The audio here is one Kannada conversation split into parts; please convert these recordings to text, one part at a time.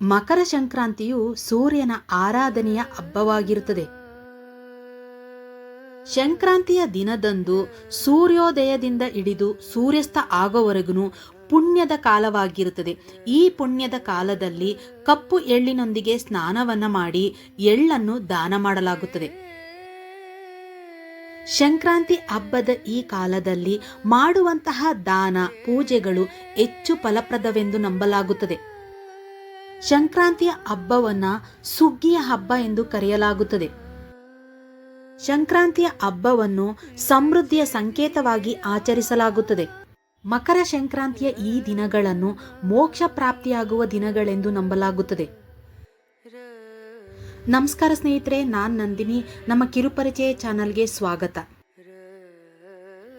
ಮಕರ ಸಂಕ್ರಾಂತಿಯು ಸೂರ್ಯನ ಆರಾಧನೆಯ ಹಬ್ಬವಾಗಿರುತ್ತದೆ. ಸಂಕ್ರಾಂತಿಯ ದಿನದಂದು ಸೂರ್ಯೋದಯದಿಂದ ಹಿಡಿದು ಸೂರ್ಯಾಸ್ತ ಆಗೋವರೆಗೂ ಪುಣ್ಯದ ಕಾಲವಾಗಿರುತ್ತದೆ. ಈ ಪುಣ್ಯದ ಕಾಲದಲ್ಲಿ ಕಪ್ಪು ಎಳ್ಳಿನೊಂದಿಗೆ ಸ್ನಾನವನ್ನ ಮಾಡಿ ಎಳ್ಳನ್ನು ದಾನ ಮಾಡಲಾಗುತ್ತದೆ. ಸಂಕ್ರಾಂತಿ ಹಬ್ಬದ ಈ ಕಾಲದಲ್ಲಿ ಮಾಡುವಂತಹ ದಾನ, ಪೂಜೆಗಳು ಹೆಚ್ಚು ಫಲಪ್ರದವೆಂದು ನಂಬಲಾಗುತ್ತದೆ. ಸಂಕ್ರಾಂತಿಯ ಹಬ್ಬವನ್ನ ಸುಗ್ಗಿಯ ಹಬ್ಬ ಎಂದು ಕರೆಯಲಾಗುತ್ತದೆ. ಸಂಕ್ರಾಂತಿಯ ಹಬ್ಬವನ್ನು ಸಮೃದ್ಧಿಯ ಸಂಕೇತವಾಗಿ ಆಚರಿಸಲಾಗುತ್ತದೆ. ಮಕರ ಸಂಕ್ರಾಂತಿಯ ಈ ದಿನಗಳನ್ನು ಮೋಕ್ಷ ಪ್ರಾಪ್ತಿಯಾಗುವ ದಿನಗಳೆಂದು ನಂಬಲಾಗುತ್ತದೆ. ನಮಸ್ಕಾರ ಸ್ನೇಹಿತರೆ, ನಾನು ನಂದಿನಿ. ನಮ್ಮ ಕಿರುಪರಿಚಯ ಚಾನಲ್ಗೆ ಸ್ವಾಗತ.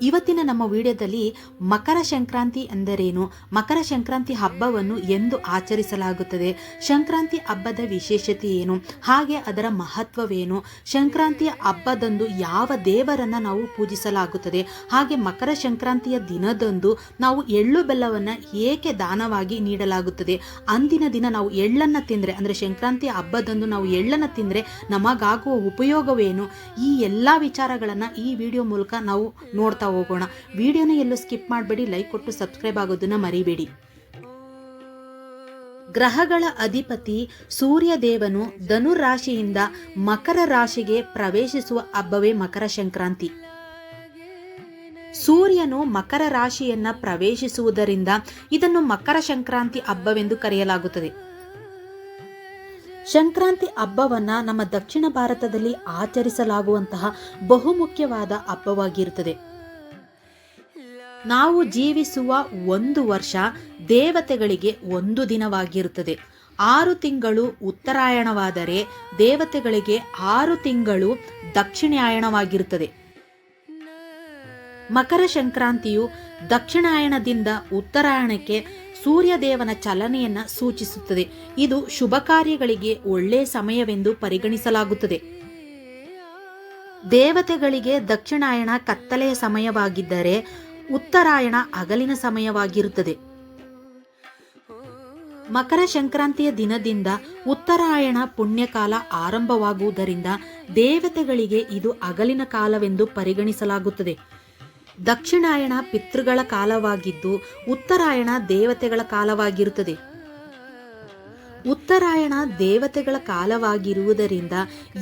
ಇವತ್ತಿನ ನಮ್ಮ ವಿಡಿಯೋದಲ್ಲಿ ಮಕರ ಸಂಕ್ರಾಂತಿ ಎಂದರೇನು? ಮಕರ ಸಂಕ್ರಾಂತಿ ಹಬ್ಬವನ್ನು ಎಂದು ಆಚರಿಸಲಾಗುತ್ತದೆ. ಸಂಕ್ರಾಂತಿ ಹಬ್ಬದ ವಿಶೇಷತೆ ಏನು? ಹಾಗೆ ಅದರ ಮಹತ್ವವೇನು? ಸಂಕ್ರಾಂತಿಯ ಹಬ್ಬದಂದು ಯಾವ ದೇವರನ್ನ ನಾವು ಪೂಜಿಸಲಾಗುತ್ತದೆ? ಹಾಗೆ ಮಕರ ಸಂಕ್ರಾಂತಿಯ ದಿನದಂದು ನಾವು ಎಳ್ಳು ಬೆಲ್ಲವನ್ನು ಏಕೆ ದಾನವಾಗಿ ನೀಡಲಾಗುತ್ತದೆ? ಅಂದಿನ ದಿನ ನಾವು ಎಳ್ಳನ್ನು ತಿಂದರೆ, ಅಂದರೆ ಸಂಕ್ರಾಂತಿ ಹಬ್ಬದಂದು ನಾವು ಎಳ್ಳನ್ನು ತಿಂದರೆ ನಮಗಾಗುವ ಉಪಯೋಗವೇನು? ಈ ಎಲ್ಲ ವಿಚಾರಗಳನ್ನು ಈ ವಿಡಿಯೋ ಮೂಲಕ ನಾವು ನೋಡ್ತಾ ಹೋಗೋಣ. ವಿಡಿಯೋನ ಎಲ್ಲೂ ಸ್ಕಿಪ್ ಮಾಡಬೇಡಿ, ಲೈಕ್ ಕೊಟ್ಟು ಸಬ್ಸ್ಕ್ರೈಬ್ ಆಗೋದನ್ನ ಮರಿಬೇಡಿ. ಗ್ರಹಗಳ ಅಧಿಪತಿ ಸೂರ್ಯದೇವನು ಧನು ರಾಶಿಯಿಂದ ಮಕರ ರಾಶಿಗೆ ಪ್ರವೇಶಿಸುವ ಹಬ್ಬವೇ ಮಕರ ಸಂಕ್ರಾಂತಿ. ಸೂರ್ಯನು ಮಕರ ರಾಶಿಯನ್ನ ಪ್ರವೇಶಿಸುವುದರಿಂದ ಇದನ್ನು ಮಕರ ಸಂಕ್ರಾಂತಿ ಹಬ್ಬವೆಂದು ಕರೆಯಲಾಗುತ್ತದೆ. ಸಂಕ್ರಾಂತಿ ಹಬ್ಬವನ್ನ ನಮ್ಮ ದಕ್ಷಿಣ ಭಾರತದಲ್ಲಿ ಆಚರಿಸಲಾಗುವಂತಹ ಬಹುಮುಖ್ಯವಾದ ಹಬ್ಬವಾಗಿರುತ್ತದೆ. ನಾವು ಜೀವಿಸುವ ಒಂದು ವರ್ಷ ದೇವತೆಗಳಿಗೆ ಒಂದು ದಿನವಾಗಿರುತ್ತದೆ. ಆರು ತಿಂಗಳು ಉತ್ತರಾಯಣವಾದರೆ ದೇವತೆಗಳಿಗೆ ಆರು ತಿಂಗಳು ದಕ್ಷಿಣಾಯಣವಾಗಿರುತ್ತದೆ. ಮಕರ ಸಂಕ್ರಾಂತಿಯು ದಕ್ಷಿಣಾಯಣದಿಂದ ಉತ್ತರಾಯಣಕ್ಕೆ ಸೂರ್ಯದೇವನ ಚಲನೆಯನ್ನು ಸೂಚಿಸುತ್ತದೆ. ಇದು ಶುಭ ಕಾರ್ಯಗಳಿಗೆ ಒಳ್ಳೆಯ ಸಮಯವೆಂದು ಪರಿಗಣಿಸಲಾಗುತ್ತದೆ. ದೇವತೆಗಳಿಗೆ ದಕ್ಷಿಣಾಯಣ ಕತ್ತಲೆಯ ಸಮಯವಾಗಿದ್ದರೆ ಉತ್ತರಾಯಣ ಹಗಲಿನ ಸಮಯವಾಗಿರುತ್ತದೆ. ಮಕರ ಸಂಕ್ರಾಂತಿಯ ದಿನದಿಂದ ಉತ್ತರಾಯಣ ಪುಣ್ಯಕಾಲ ಆರಂಭವಾಗುವುದರಿಂದ ದೇವತೆಗಳಿಗೆ ಇದು ಹಗಲಿನ ಕಾಲವೆಂದು ಪರಿಗಣಿಸಲಾಗುತ್ತದೆ. ದಕ್ಷಿಣಾಯಣ ಪಿತೃಗಳ ಕಾಲವಾಗಿದ್ದು ಉತ್ತರಾಯಣ ದೇವತೆಗಳ ಕಾಲವಾಗಿರುತ್ತದೆ. ಉತ್ತರಾಯಣ ದೇವತೆಗಳ ಕಾಲವಾಗಿರುವುದರಿಂದ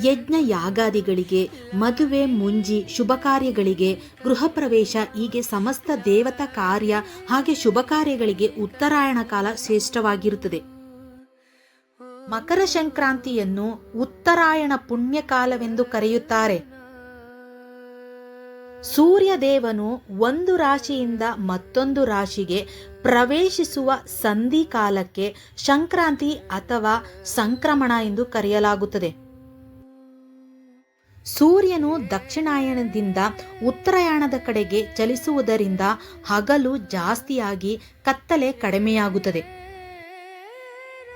ಯಜ್ಞ ಯಾಗಾದಿಗಳಿಗೆ, ಮದುವೆ, ಮುಂಜಿ, ಶುಭ ಕಾರ್ಯಗಳಿಗೆ, ಗೃಹ ಪ್ರವೇಶ, ಹೀಗೆ ಸಮಸ್ತ ದೇವತಾ ಕಾರ್ಯ, ಹಾಗೆ ಶುಭ ಕಾರ್ಯಗಳಿಗೆ ಉತ್ತರಾಯಣ ಕಾಲ ಶ್ರೇಷ್ಠವಾಗಿರುತ್ತದೆ. ಮಕರ ಸಂಕ್ರಾಂತಿಯನ್ನು ಉತ್ತರಾಯಣ ಪುಣ್ಯಕಾಲವೆಂದು ಕರೆಯುತ್ತಾರೆ. ಸೂರ್ಯದೇವನು ಒಂದು ರಾಶಿಯಿಂದ ಮತ್ತೊಂದು ರಾಶಿಗೆ ಪ್ರವೇಶಿಸುವ ಸಂಧಿ ಕಾಲಕ್ಕೆ ಸಂಕ್ರಾಂತಿ ಅಥವಾ ಸಂಕ್ರಮಣ ಎಂದು ಕರೆಯಲಾಗುತ್ತದೆ. ಸೂರ್ಯನು ದಕ್ಷಿಣಾಯಣದಿಂದ ಉತ್ತರಾಯಣದ ಕಡೆಗೆ ಚಲಿಸುವುದರಿಂದ ಹಗಲು ಜಾಸ್ತಿಯಾಗಿ ಕತ್ತಲೆ ಕಡಿಮೆಯಾಗುತ್ತದೆ.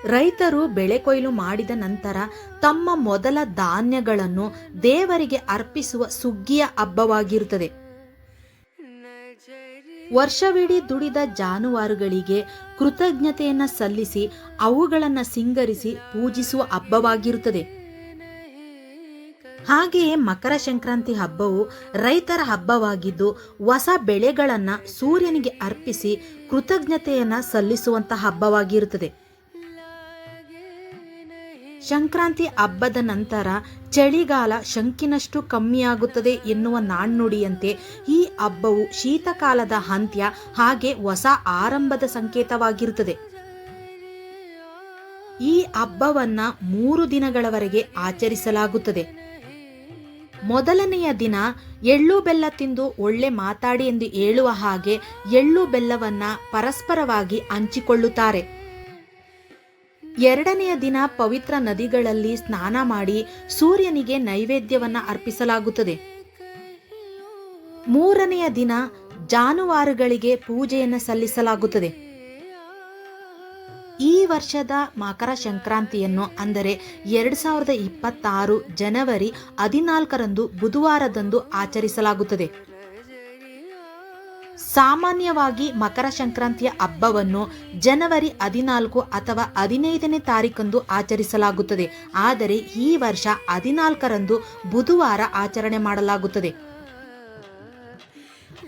ರೈತರು ಬೆಳೆ ಕೊಯ್ಲು ಮಾಡಿದ ನಂತರ ತಮ್ಮ ಮೊದಲ ಧಾನ್ಯಗಳನ್ನು ದೇವರಿಗೆ ಅರ್ಪಿಸುವ ಸುಗ್ಗಿಯ ಹಬ್ಬವಾಗಿರುತ್ತದೆ. ವರ್ಷವಿಡೀ ದುಡಿದ ಜಾನುವಾರುಗಳಿಗೆ ಕೃತಜ್ಞತೆಯನ್ನು ಸಲ್ಲಿಸಿ, ಅವುಗಳನ್ನು ಸಿಂಗರಿಸಿ ಪೂಜಿಸುವ ಹಬ್ಬವಾಗಿರುತ್ತದೆ. ಹಾಗೆಯೇ ಮಕರ ಸಂಕ್ರಾಂತಿ ಹಬ್ಬವು ರೈತರ ಹಬ್ಬವಾಗಿದ್ದು, ಹೊಸ ಬೆಳೆಗಳನ್ನು ಸೂರ್ಯನಿಗೆ ಅರ್ಪಿಸಿ ಕೃತಜ್ಞತೆಯನ್ನು ಸಲ್ಲಿಸುವಂತಹ ಹಬ್ಬವಾಗಿರುತ್ತದೆ. ಸಂಕ್ರಾಂತಿ ಹಬ್ಬದ ನಂತರ ಚಳಿಗಾಲ ಶಂಕಿನಷ್ಟು ಕಮ್ಮಿಯಾಗುತ್ತದೆ ಎನ್ನುವ ನಾಣ್ಣುಡಿಯಂತೆ ಈ ಹಬ್ಬವು ಶೀತಕಾಲದ ಅಂತ್ಯ, ಹಾಗೆ ಹೊಸ ಆರಂಭದ ಸಂಕೇತವಾಗಿರುತ್ತದೆ. ಈ ಹಬ್ಬವನ್ನ ಮೂರು ದಿನಗಳವರೆಗೆ ಆಚರಿಸಲಾಗುತ್ತದೆ. ಮೊದಲನೆಯ ದಿನ ಎಳ್ಳು ಬೆಲ್ಲ ತಿಂದು ಒಳ್ಳೆ ಮಾತಾಡಿ ಎಂದು ಹೇಳುವ ಹಾಗೆ ಎಳ್ಳು ಬೆಲ್ಲವನ್ನ ಪರಸ್ಪರವಾಗಿ ಹಂಚಿಕೊಳ್ಳುತ್ತಾರೆ. ಎರಡನೆಯ ದಿನ ಪವಿತ್ರ ನದಿಗಳಲ್ಲಿ ಸ್ನಾನ ಮಾಡಿ ಸೂರ್ಯನಿಗೆ ನೈವೇದ್ಯವನ್ನು ಅರ್ಪಿಸಲಾಗುತ್ತದೆ. ಮೂರನೆಯ ದಿನ ಜಾನುವಾರುಗಳಿಗೆ ಪೂಜೆಯನ್ನು ಸಲ್ಲಿಸಲಾಗುತ್ತದೆ. ಈ ವರ್ಷದ ಮಕರ ಸಂಕ್ರಾಂತಿಯನ್ನು ಅಂದರೆ ಎರಡು ಸಾವಿರದ ಇಪ್ಪತ್ತಾರು ಜನವರಿ ಹದಿನಾಲ್ಕರಂದು ಬುಧವಾರದಂದು ಆಚರಿಸಲಾಗುತ್ತದೆ. ಸಾಮಾನ್ಯವಾಗಿ ಮಕರ ಸಂಕ್ರಾಂತಿಯ ಹಬ್ಬವನ್ನು ಜನವರಿ ಹದಿನಾಲ್ಕು ಅಥವಾ ಹದಿನೈದನೇ ತಾರೀಕಂದು ಆಚರಿಸಲಾಗುತ್ತದೆ. ಆದರೆ ಈ ವರ್ಷ ಹದಿನಾಲ್ಕರಂದು ಬುಧವಾರ ಆಚರಣೆ ಮಾಡಲಾಗುತ್ತದೆ.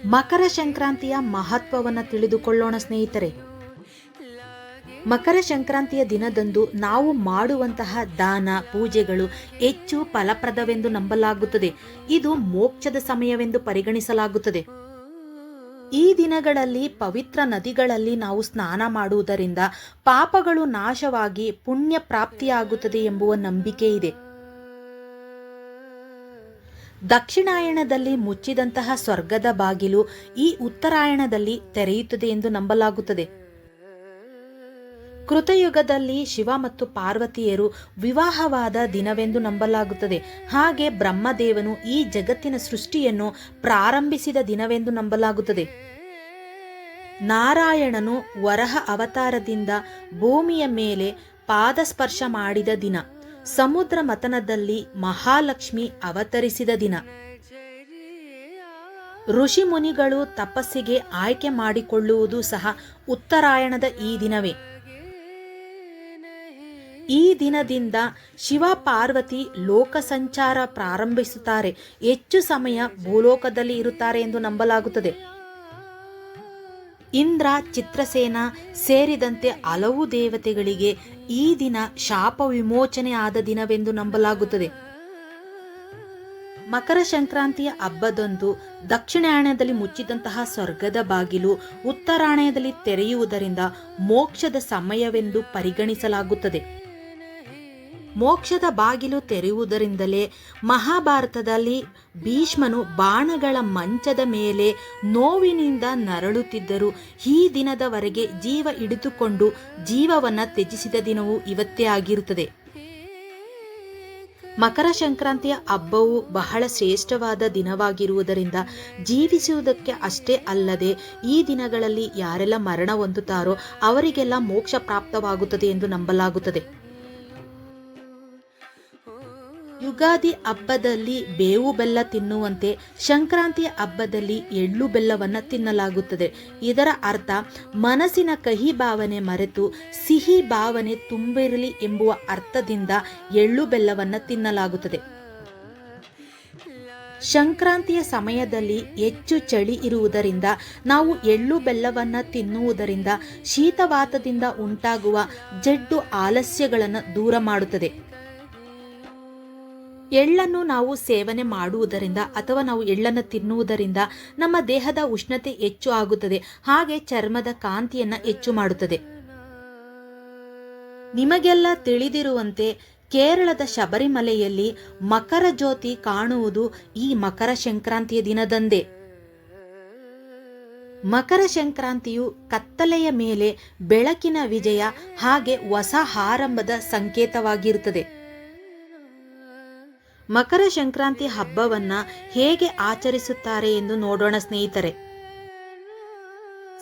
ಮಕರ ಸಂಕ್ರಾಂತಿಯ ಮಹತ್ವವನ್ನು ತಿಳಿದುಕೊಳ್ಳೋಣ ಸ್ನೇಹಿತರೆ. ಮಕರ ಸಂಕ್ರಾಂತಿಯ ದಿನದಂದು ನಾವು ಮಾಡುವಂತಹ ದಾನ, ಪೂಜೆಗಳು ಹೆಚ್ಚು ಫಲಪ್ರದವೆಂದು ನಂಬಲಾಗುತ್ತದೆ. ಇದು ಮೋಕ್ಷದ ಸಮಯವೆಂದು ಪರಿಗಣಿಸಲಾಗುತ್ತದೆ. ಈ ದಿನಗಳಲ್ಲಿ ಪವಿತ್ರ ನದಿಗಳಲ್ಲಿ ನಾವು ಸ್ನಾನ ಮಾಡುವುದರಿಂದ ಪಾಪಗಳು ನಾಶವಾಗಿ ಪುಣ್ಯ ಪ್ರಾಪ್ತಿಯಾಗುತ್ತದೆ ಎಂಬುವ ನಂಬಿಕೆ ಇದೆ. ದಕ್ಷಿಣಾಯಣದಲ್ಲಿ ಮುಚ್ಚಿದಂತಹ ಸ್ವರ್ಗದ ಬಾಗಿಲು ಈ ಉತ್ತರಾಯಣದಲ್ಲಿ ತೆರೆಯುತ್ತದೆ ಎಂದು ನಂಬಲಾಗುತ್ತದೆ. ಕೃತಯುಗದಲ್ಲಿ ಶಿವ ಮತ್ತು ಪಾರ್ವತಿಯರು ವಿವಾಹವಾದ ದಿನವೆಂದು ನಂಬಲಾಗುತ್ತದೆ. ಹಾಗೆ ಬ್ರಹ್ಮದೇವನು ಈ ಜಗತ್ತಿನ ಸೃಷ್ಟಿಯನ್ನು ಪ್ರಾರಂಭಿಸಿದ ದಿನವೆಂದು ನಂಬಲಾಗುತ್ತದೆ. ನಾರಾಯಣನು ವರಹ ಅವತಾರದಿಂದ ಭೂಮಿಯ ಮೇಲೆ ಪಾದಸ್ಪರ್ಶ ಮಾಡಿದ ದಿನ. ಸಮುದ್ರ ಮತನದಲ್ಲಿ ಮಹಾಲಕ್ಷ್ಮಿ ಅವತರಿಸಿದ ದಿನ. ಋಷಿ ಮುನಿಗಳು ತಪಸ್ಸಿಗೆ ಆಯ್ಕೆ ಮಾಡಿಕೊಳ್ಳುವುದು ಸಹ ಉತ್ತರಾಯಣದ ಈ ದಿನವೇ. ಈ ದಿನದಿಂದ ಶಿವ ಪಾರ್ವತಿ ಲೋಕ ಸಂಚಾರ ಪ್ರಾರಂಭಿಸುತ್ತಾರೆ. ಹೆಚ್ಚು ಸಮಯ ಭೂಲೋಕದಲ್ಲಿ ಇರುತ್ತಾರೆ ಎಂದು ನಂಬಲಾಗುತ್ತದೆ. ಇಂದ್ರ, ಚಿತ್ರಸೇನ ಸೇರಿದಂತೆ ಹಲವು ದೇವತೆಗಳಿಗೆ ಈ ದಿನ ಶಾಪ ವಿಮೋಚನೆ ಆದ ದಿನವೆಂದು ನಂಬಲಾಗುತ್ತದೆ. ಮಕರ ಸಂಕ್ರಾಂತಿಯ ಹಬ್ಬದಂದು ದಕ್ಷಿಣಾಯಣದಲ್ಲಿ ಮುಚ್ಚಿದಂತಹ ಸ್ವರ್ಗದ ಬಾಗಿಲು ಉತ್ತರಾಯಣದಲ್ಲಿ ತೆರೆಯುವುದರಿಂದ ಮೋಕ್ಷದ ಸಮಯವೆಂದು ಪರಿಗಣಿಸಲಾಗುತ್ತದೆ. ಮೋಕ್ಷದ ಬಾಗಿಲು ತೆರೆಯುವುದರಿಂದಲೇ ಮಹಾಭಾರತದಲ್ಲಿ ಭೀಷ್ಮನು ಬಾಣಗಳ ಮಂಚದ ಮೇಲೆ ನೋವಿನಿಂದ ನರಳುತ್ತಿದ್ದರು. ಈ ದಿನದವರೆಗೆ ಜೀವ ಹಿಡಿದುಕೊಂಡು ಜೀವವನ್ನು ತ್ಯಜಿಸಿದ ದಿನವೂ ಇವತ್ತೇ ಆಗಿರುತ್ತದೆ. ಮಕರ ಸಂಕ್ರಾಂತಿಯ ಹಬ್ಬವು ಬಹಳ ಶ್ರೇಷ್ಠವಾದ ದಿನವಾಗಿರುವುದರಿಂದ ಜೀವಿಸುವುದಕ್ಕೆ ಅಷ್ಟೇ ಅಲ್ಲದೆ ಈ ದಿನಗಳಲ್ಲಿ ಯಾರೆಲ್ಲ ಮರಣ ಹೊಂದುತ್ತಾರೋ ಅವರಿಗೆಲ್ಲ ಮೋಕ್ಷ ಪ್ರಾಪ್ತವಾಗುತ್ತದೆ ಎಂದು ನಂಬಲಾಗುತ್ತದೆ. ಯುಗಾದಿ ಹಬ್ಬದಲ್ಲಿ ಬೇವು ಬೆಲ್ಲ ತಿನ್ನುವಂತೆ ಸಂಕ್ರಾಂತಿ ಹಬ್ಬದಲ್ಲಿ ಎಳ್ಳು ಬೆಲ್ಲವನ್ನು ತಿನ್ನಲಾಗುತ್ತದೆ. ಇದರ ಅರ್ಥ, ಮನಸ್ಸಿನ ಕಹಿ ಭಾವನೆ ಮರೆತು ಸಿಹಿ ಭಾವನೆ ತುಂಬಿರಲಿ ಎಂಬುವ ಅರ್ಥದಿಂದ ಎಳ್ಳು ಬೆಲ್ಲವನ್ನು ತಿನ್ನಲಾಗುತ್ತದೆ. ಸಂಕ್ರಾಂತಿಯ ಸಮಯದಲ್ಲಿ ಹೆಚ್ಚು ಚಳಿ ಇರುವುದರಿಂದ, ನಾವು ಎಳ್ಳು ಬೆಲ್ಲವನ್ನು ತಿನ್ನುವುದರಿಂದ ಶೀತವಾತದಿಂದ ಉಂಟಾಗುವ ಜಡ್ಡು ಆಲಸ್ಯಗಳನ್ನು ದೂರ ಮಾಡುತ್ತದೆ. ಎಳ್ಳನ್ನು ನಾವು ಸೇವನೆ ಮಾಡುವುದರಿಂದ ಅಥವಾ ನಾವು ಎಳ್ಳನ್ನು ತಿನ್ನುವುದರಿಂದ ನಮ್ಮ ದೇಹದ ಉಷ್ಣತೆ ಹೆಚ್ಚು ಆಗುತ್ತದೆ, ಹಾಗೆ ಚರ್ಮದ ಕಾಂತಿಯನ್ನು ಹೆಚ್ಚು ಮಾಡುತ್ತದೆ. ನಿಮಗೆಲ್ಲ ತಿಳಿದಿರುವಂತೆ ಕೇರಳದ ಶಬರಿಮಲೆಯಲ್ಲಿ ಮಕರ ಜ್ಯೋತಿ ಕಾಣುವುದು ಈ ಮಕರ ಸಂಕ್ರಾಂತಿಯ ದಿನದಂದೇ. ಮಕರ ಸಂಕ್ರಾಂತಿಯು ಕತ್ತಲೆಯ ಮೇಲೆ ಬೆಳಕಿನ ವಿಜಯ ಹಾಗೆ ಹೊಸ ಆರಂಭದ ಸಂಕೇತವಾಗಿರುತ್ತದೆ. ಮಕರ ಸಂಕ್ರಾಂತಿ ಹಬ್ಬವನ್ನ ಹೇಗೆ ಆಚರಿಸುತ್ತಾರೆ ಎಂದು ನೋಡೋಣ ಸ್ನೇಹಿತರೆ.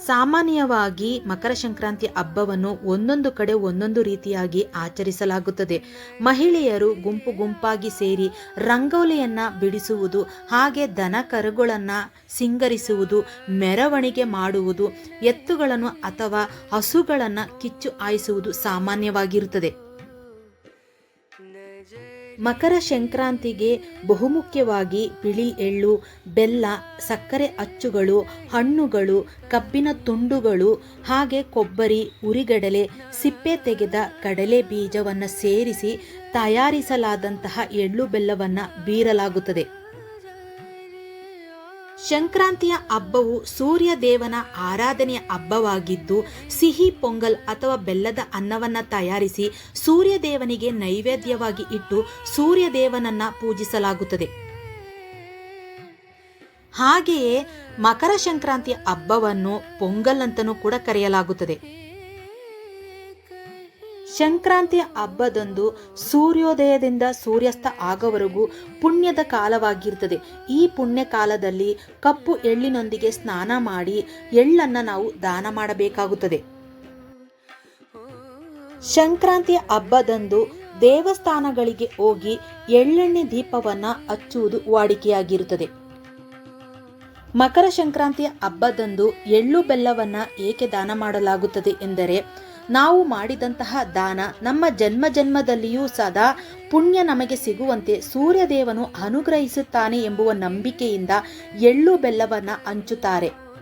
ಸಾಮಾನ್ಯವಾಗಿ ಮಕರ ಸಂಕ್ರಾಂತಿ ಹಬ್ಬವನ್ನು ಒಂದೊಂದು ಕಡೆ ಒಂದೊಂದು ರೀತಿಯಾಗಿ ಆಚರಿಸಲಾಗುತ್ತದೆ. ಮಹಿಳೆಯರು ಗುಂಪು ಗುಂಪಾಗಿ ಸೇರಿ ರಂಗೋಲಿಯನ್ನ ಬಿಡಿಸುವುದು, ಹಾಗೆ ದನ ಕರುಗಳನ್ನು ಸಿಂಗರಿಸುವುದು, ಮೆರವಣಿಗೆ ಮಾಡುವುದು, ಎತ್ತುಗಳನ್ನು ಅಥವಾ ಹಸುಗಳನ್ನು ಕಿಚ್ಚು ಹಾಯಿಸುವುದು ಸಾಮಾನ್ಯವಾಗಿರುತ್ತದೆ. ಮಕರ ಸಂಕ್ರಾಂತಿಗೆ ಬಹುಮುಖ್ಯವಾಗಿ ಬಿಳಿ ಎಳ್ಳು, ಬೆಲ್ಲ, ಸಕ್ಕರೆ ಅಚ್ಚುಗಳು, ಹಣ್ಣುಗಳು, ಕಬ್ಬಿನ ತುಂಡುಗಳು, ಹಾಗೆ ಕೊಬ್ಬರಿ, ಉರಿಗಡಲೆ, ಸಿಪ್ಪೆ ತೆಗೆದ ಕಡಲೆ ಬೀಜವನ್ನು ಸೇರಿಸಿ ತಯಾರಿಸಲಾದಂತಹ ಎಳ್ಳು ಬೆಲ್ಲವನ್ನು ಬೀರಲಾಗುತ್ತದೆ. ಸಂಕ್ರಾಂತಿಯ ಹಬ್ಬವು ಸೂರ್ಯ ದೇವನ ಆರಾಧನೆಯ ಹಬ್ಬವಾಗಿದ್ದು, ಸಿಹಿ ಪೊಂಗಲ್ ಅಥವಾ ಬೆಲ್ಲದ ಅನ್ನವನ್ನ ತಯಾರಿಸಿ ಸೂರ್ಯ ದೇವನಿಗೆ ನೈವೇದ್ಯವಾಗಿ ಇಟ್ಟು ಸೂರ್ಯ ದೇವನನ್ನ ಪೂಜಿಸಲಾಗುತ್ತದೆ. ಹಾಗೆಯೇ ಮಕರ ಸಂಕ್ರಾಂತಿಯ ಹಬ್ಬವನ್ನು ಪೊಂಗಲ್ ಅಂತಲೂ ಕೂಡ ಕರೆಯಲಾಗುತ್ತದೆ. ಸಂಕ್ರಾಂತಿಯ ಹಬ್ಬದಂದು ಸೂರ್ಯೋದಯದಿಂದ ಸೂರ್ಯಾಸ್ತ ಆಗವರೆಗೂ ಪುಣ್ಯದ ಕಾಲವಾಗಿರ್ತದೆ. ಈ ಪುಣ್ಯ ಕಾಲದಲ್ಲಿ ಕಪ್ಪು ಎಳ್ಳಿನೊಂದಿಗೆ ಸ್ನಾನ ಮಾಡಿ ಎಳ್ಳನ್ನು ನಾವು ದಾನ ಮಾಡಬೇಕಾಗುತ್ತದೆ. ಸಂಕ್ರಾಂತಿಯ ಹಬ್ಬದಂದು ದೇವಸ್ಥಾನಗಳಿಗೆ ಹೋಗಿ ಎಳ್ಳೆಣ್ಣೆ ದೀಪವನ್ನು ಹಚ್ಚುವುದು ವಾಡಿಕೆಯಾಗಿರುತ್ತದೆ. ಮಕರ ಸಂಕ್ರಾಂತಿಯ ಹಬ್ಬದಂದು ಎಳ್ಳು ಬೆಲ್ಲವನ್ನು ಏಕೆ ದಾನ ಮಾಡಲಾಗುತ್ತದೆ ಎಂದರೆ ನಾವು ಮಾಡಿದಂತಹ ದಾನ ನಮ್ಮ ಜನ್ಮ ಜನ್ಮದಲ್ಲಿಯೂ ಸದಾ ಪುಣ್ಯ ನಮಗೆ ಸಿಗುವಂತೆ ಸೂರ್ಯದೇವನು ಅನುಗ್ರಹಿಸುತ್ತಾನೆ ಎಂಬುವ ನಂಬಿಕೆಯಿಂದ ಎಳ್ಳು ಬೆಲ್ಲವನ್ನ ಹಂಚುತ್ತಾರೆ.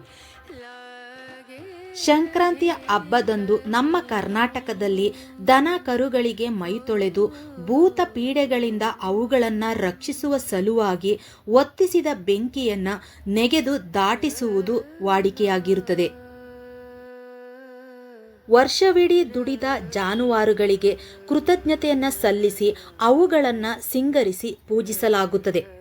ಸಂಕ್ರಾಂತಿಯ ಹಬ್ಬದಂದು ನಮ್ಮ ಕರ್ನಾಟಕದಲ್ಲಿ ದನ ಕರುಗಳಿಗೆ ಮೈ ತೊಳೆದು ಭೂತ ಪೀಡೆಗಳಿಂದ ಅವುಗಳನ್ನು ರಕ್ಷಿಸುವ ಸಲುವಾಗಿ ಒತ್ತಿಸಿದ ಬೆಂಕಿಯನ್ನು ನೆಗೆದು ದಾಟಿಸುವುದು ವಾಡಿಕೆಯಾಗಿರುತ್ತದೆ. ವರ್ಷವಿಡೀ ದುಡಿದ ಜಾನುವಾರುಗಳಿಗೆ ಕೃತಜ್ಞತೆಯನ್ನ ಸಲ್ಲಿಸಿ ಅವುಗಳನ್ನು ಸಿಂಗರಿಸಿ ಪೂಜಿಸಲಾಗುತ್ತದೆ.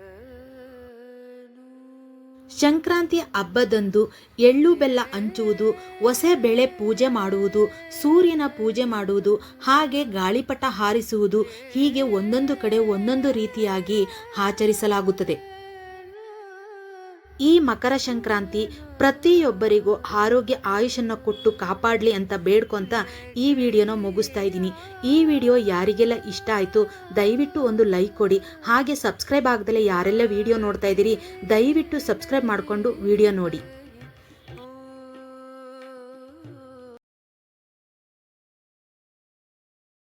ಸಂಕ್ರಾಂತಿ ಹಬ್ಬದಂದು ಎಳ್ಳು ಬೆಲ್ಲ ಹಂಚುವುದು ಹೊಸ ಬೆಳೆ ಪೂಜೆ ಮಾಡುವುದು, ಸೂರ್ಯನ ಪೂಜೆ ಮಾಡುವುದು, ಹಾಗೆ ಗಾಳಿಪಟ ಹಾರಿಸುವುದು ಹೀಗೆ ಒಂದೊಂದು ಕಡೆ ಒಂದೊಂದು ರೀತಿಯಾಗಿ ಆಚರಿಸಲಾಗುತ್ತದೆ. ಈ ಮಕರ ಸಂಕ್ರಾಂತಿ ಪ್ರತಿಯೊಬ್ಬರಿಗೂ ಆರೋಗ್ಯ ಆಯುಷನ್ನು ಕೊಟ್ಟು ಕಾಪಾಡಲಿ ಅಂತ ಬೇಡ್ಕೊಂತ ಈ ವಿಡಿಯೋನ ಮುಗಿಸ್ತಾ ಇದ್ದೀನಿ. ಈ ವಿಡಿಯೋ ಯಾರಿಗೆಲ್ಲ ಇಷ್ಟ ಆಯಿತು ದಯವಿಟ್ಟು ಒಂದು ಲೈಕ್ ಕೊಡಿ. ಹಾಗೆ ಸಬ್ಸ್ಕ್ರೈಬ್ ಆಗದಲ್ಲೇ ಯಾರೆಲ್ಲ ವಿಡಿಯೋ ನೋಡ್ತಾ ಇದ್ದೀರಿ ದಯವಿಟ್ಟು ಸಬ್ಸ್ಕ್ರೈಬ್ ಮಾಡಿಕೊಂಡು ವಿಡಿಯೋ ನೋಡಿ.